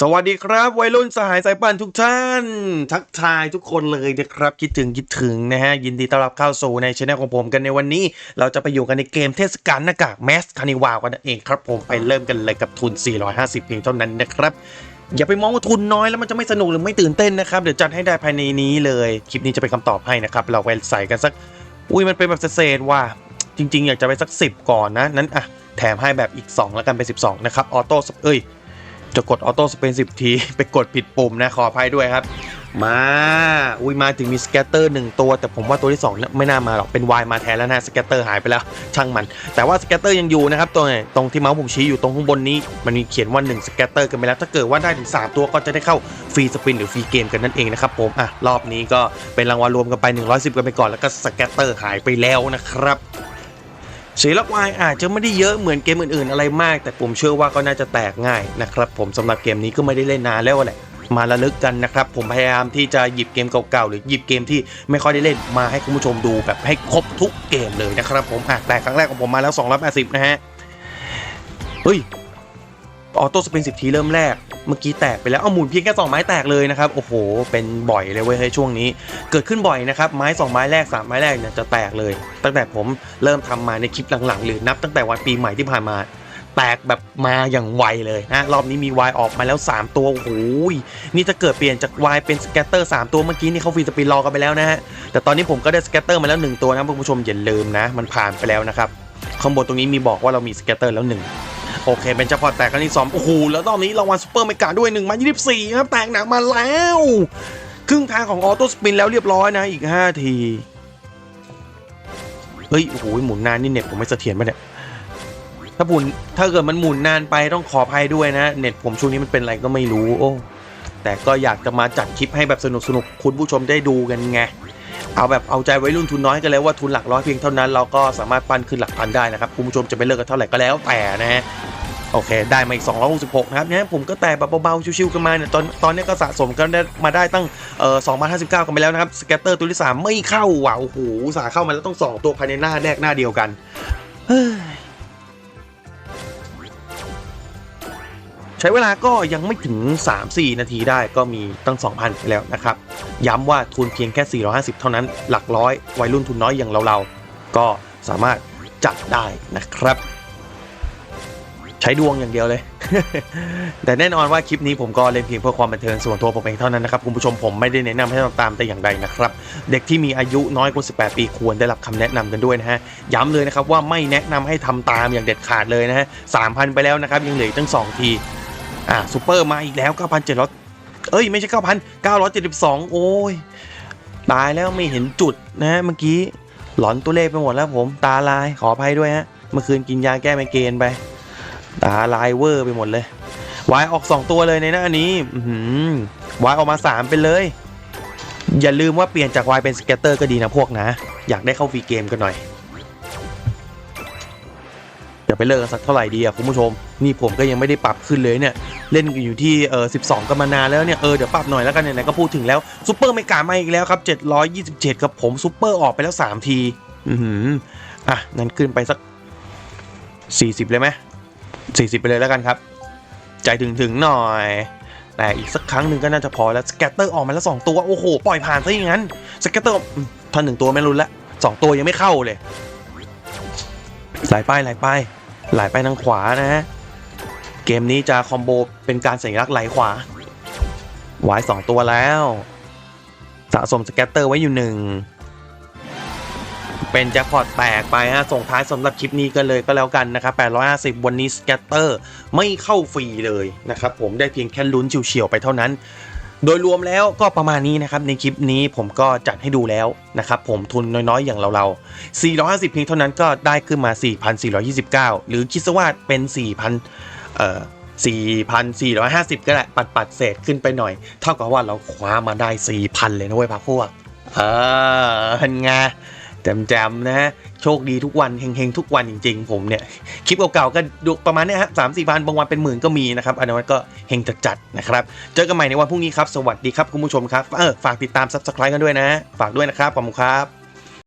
สวัสดีครับ วัยรุ่นสหายสายปั่นทุกท่าน ทักทายทุกคนเลยนะครับ คิดถึงคิดถึงนะฮะ ยินดีต้อนรับเข้าสู่ในช anel ของผมกันในวันนี้ เราจะไปอยู่กันในเกมเทศกาลหน้ากากแมสคานิวากันนั่นเองครับผมไปเริ่มกันเลยกับทุน 450 เพียงเท่านั้นนะครับ อย่าไปมองว่าทุนน้อยแล้วมันจะไม่สนุกหรือไม่ตื่นเต้นนะครับ เดี๋ยวจัดให้ได้ภายในนี้เลย คลิปนี้จะเป็นคำตอบให้นะครับเราไปใส่กันสัก อุ้ยมันเป็นแบบเศษว่า จริง ๆ อยากจะไปสัก 10 ก่อนนะนั้นอะแถมให้แบบอีก 2 แล้วกันเป็น12นะครับออโต้เอ้ย จะกดออโต้สเปนสิบที ไปกดผิดปุ่มนะ ขออภัยด้วยครับ มา อุ้ยมาถึงมีสแกตเตอร์หนึ่งตัว แต่ผมว่าตัวที่2เนี่ยไม่น่ามาหรอก เป็นวายมาแทนแล้วนะสแกตเตอร์หายไปแล้ว ช่างมัน แต่ว่าสแกตเตอร์ยังอยู่นะครับตรงไหนตรงที่เมาส์ผมชี้อยู่ตรงข้างบนนี้ มันมีเขียนว่า1สแกตเตอร์กันไปแล้ว ถ้าเกิดว่าได้ถึง 3 ตัวก็จะได้เข้าฟรีสปินหรือฟรีเกมกันนั่นเองนะครับผมอะรอบนี้ก็เป็นรางวัลรวมกันไป 110 กันไปก่อนแล้วก็สแกตเตอร์หายไปแล้วนะครับ สีล็อกวายอาจจะไม่ได้เยอะเหมือนเกมอื่นๆ อะไรมาก แต่ผมเชื่อว่าก็น่าจะแตกง่ายนะครับผมสำหรับเกมนี้ก็ไม่ได้เล่นนานแล้วแหละมาระลึกกันนะครับ ผมพยายามที่จะหยิบเกมเก่าๆ หรือหยิบเกมที่ไม่ค่อยได้เล่นมาให้คุณผู้ชมดูแบบให้ครบทุกเกมเลยนะครับผมอะแต่ครั้งแรกของผมมาแล้ว280นะฮะเฮ้ยออโต้สปินสิบทีเริ่มแรก เมื่อกี้แตกไปแล้วเอาหมุนเพียงแค่สองไม้แตกเลยนะครับโอ้โห เป็นบ่อยเลยเว้ยเฮ้ยช่วงนี้ เกิดขึ้นบ่อยนะครับไม้สองไม้แรกสามไม้แรกเนี่ยจะแตกเลย ตั้งแต่ผมเริ่มทำมาในคลิปหลังๆ หรือนับตั้งแต่วันปีใหม่ที่ผ่านมาแตกแบบมาอย่างไวเลยนะรอบนี้มีวายออกมาแล้ว 3 ตัวโอ้โหยนี่จะเกิดเปลี่ยนจากวายเป็นสแกตเตอร์3ตัวเมื่อกี้นี่เขาฟรีสปินรอกันไปแล้วนะฮะแต่ตอนนี้ผมก็ได้สแกตเตอร์มาแล้ว 1 ตัวนะคุณผู้ชมอย่าลืมนะ มันผ่านไปแล้วนะครับข้างบนตรงนี้มีบอกว่าเรามีสแกตเตอร์แล้วหนึ่ง โอเคเป็นเจ้าพอตแตกครั้งที่สองโอ้โหแล้วตอนนี้รางวัลซูเปอร์เมกาด้วย1มา24ครับแตกหนักมาแล้ว ครึ่งทางของออโต้สปินแล้วเรียบร้อยนะอีก 5 ทีเฮ้ยโอ้โหหมุนนานนี่เน็ตผมไม่เสถียรปะเนี่ยถ้าหมุนถ้าเกิดมันหมุนนานไปต้องขออภัยด้วยนะ เน็ตผมช่วงนี้มันเป็นอะไรก็ไม่รู้โอ้แต่ก็อยากจะมาจัดคลิปให้แบบสนุกสนุกคุณผู้ชมได้ดูกันไง เอาแบบเอาใจไว้รุ่นทุนน้อยกันเลยว่าทุนหลักร้อยเพียงเท่านั้นเราก็สามารถปั้นขึ้นหลักพันได้นะครับคุณผู้ชมจะไปเลิกกันเท่าไหร่ก็แล้วแต่นะฮะโอเค ได้มาอีก 266 นะครับเนี่ยผมก็แต่แบบเบาๆ ชิวๆกันมาเนี่ยตอนตอนนี้ก็สะสมกันได้มาได้ตั้งเอ่อ2,059 กันไปแล้วนะครับ สแกตเตอร์ตัวที่ 3 ไม่เข้าว่ะโอ้โหสาเข้ามาแล้วต้อง 2 ตัวภายในหน้าแรกหน้าเดียวกัน ใช้เวลาก็ยังไม่ถึง 3-4 นาทีได้ก็มีตั้ง 2,000ไปแล้วนะครับ ย้ำว่าทุนเพียงแค่ 450 เท่านั้นหลักร้อย วัยรุ่นทุนน้อยอย่างเราๆ ก็สามารถจัดได้นะครับ ใช้ดวงอย่างเดียวเลย แต่แน่นอนว่าคลิปนี้ผมก็เล่นเพียงเพื่อความบันเทิงส่วนตัวผมเองเท่านั้นนะครับคุณผู้ชมผมไม่ได้แนะนำให้ทำตามแต่อย่างใดนะครับ เด็กที่มีอายุน้อยกว่า 18 ปีควรได้รับคำแนะนำกันด้วยนะฮะย้ำเลยนะครับว่าไม่แนะนำให้ทำตามอย่างเด็ดขาดเลยนะฮะ3,000ไปแล้วนะครับยังเหลืออกตั้ง 2 ที อ่าซูเปอร์มาอีกแล้ว 9,700 เอ้ย ไม่ใช่9,000 972 โอ้ย ตายแล้วไม่เห็นจุดนะเมื่อกี้ หลอนตัวเลขไปหมดแล้วผม ตาลายขออภัยด้วยฮะ เมื่อคืนกินยาแก้ไมเกรนไป ตาลายเวอร์ไปหมดเลยวายออก 2 ตัวเลยในหน้านี้วายออกมา 3 ไปเลย อย่าลืมว่าเปลี่ยนจากวายเป็นสเก็ตเตอร์ก็ดีนะพวกนะ อยากได้เข้าฟรีเกมกันหน่อย ไปเลิกกันสักเท่าไหร่ดีอะคุณผู้ชม นี่ผมก็ยังไม่ได้ปรับขึ้นเลยเนี่ย เล่นอยู่ที่เออ12กันมานานแล้วเนี่ย เออเดี๋ยวปรับหน่อยแล้วกันไหนๆก็พูดถึงแล้วซูเปอร์ไม่กามาอีกแล้วครับ727ครับผมซูเปอร์ออกไปแล้ว3ที อือหืออะงั้นขึ้นไปสัก40เลยไหม40ไปเลยแล้วกันครับ ใจถึงถึงๆหน่อยแต่อีกสักครั้งหนึ่งก็น่าจะพอแล้วสแกตเตอร์ออกมาแล้ว 2 ตัว โอ้โห ปล่อยผ่านซะอย่างนั้นสแกตเตอร์อืมถ้าหนึ่งตัวไม่รุนละสองตัวยังไม่เข้าเลยไหลไปไหลไป ไหลไปทางขวานะฮะ เกมนี้จะคอมโบเป็นการสัญลักษณ์ไหลขวา ไว้สองตัวแล้ว สะสมสแกตเตอร์ไว้อยู่หนึ่ง เป็นแจ็คพอตแตกไปฮะ ส่งท้ายสำหรับคลิปนี้กันเลยก็แล้วกันนะครับ850 วันนี้สแกตเตอร์ไม่เข้าฟรีเลยนะครับผมได้เพียงแค่ลุ้นเฉียวๆไปเท่านั้น โดยรวมแล้วก็ประมาณนี้นะครับ ในคลิปนี้ผมก็จัดให้ดูแล้วนะครับ ผมทุนน้อยๆ อย่างเราๆ 450 เพียงเท่านั้นก็ได้ขึ้นมา 4,429 หรือคิดซะว่าเป็น 4,000 เอ่อ4,450 ก็ได้ปัดปัดๆเศษขึ้นไปหน่อย เท่ากับว่าเราคว้ามาได้ 4,000 เลยนะเว้ยพักพวกเออเห็นไง แจมๆนะฮะ โชคดีทุกวันเฮงๆ ทุกวันจริง ๆ ผมเนี่ย คลิปเก่าๆ ก็ดูประมาณเนี้ยฮะสามสี่พันบางวันเป็นหมื่นก็มีนะครับ อันนั้นก็เฮงจัดๆนะครับ เจอกันใหม่ในวันพรุ่งนี้ครับ สวัสดีครับคุณผู้ชมครับ เออ ฝากติดตาม subscribe กันด้วยนะ ฝากด้วยนะครับ ขอบคุณครับ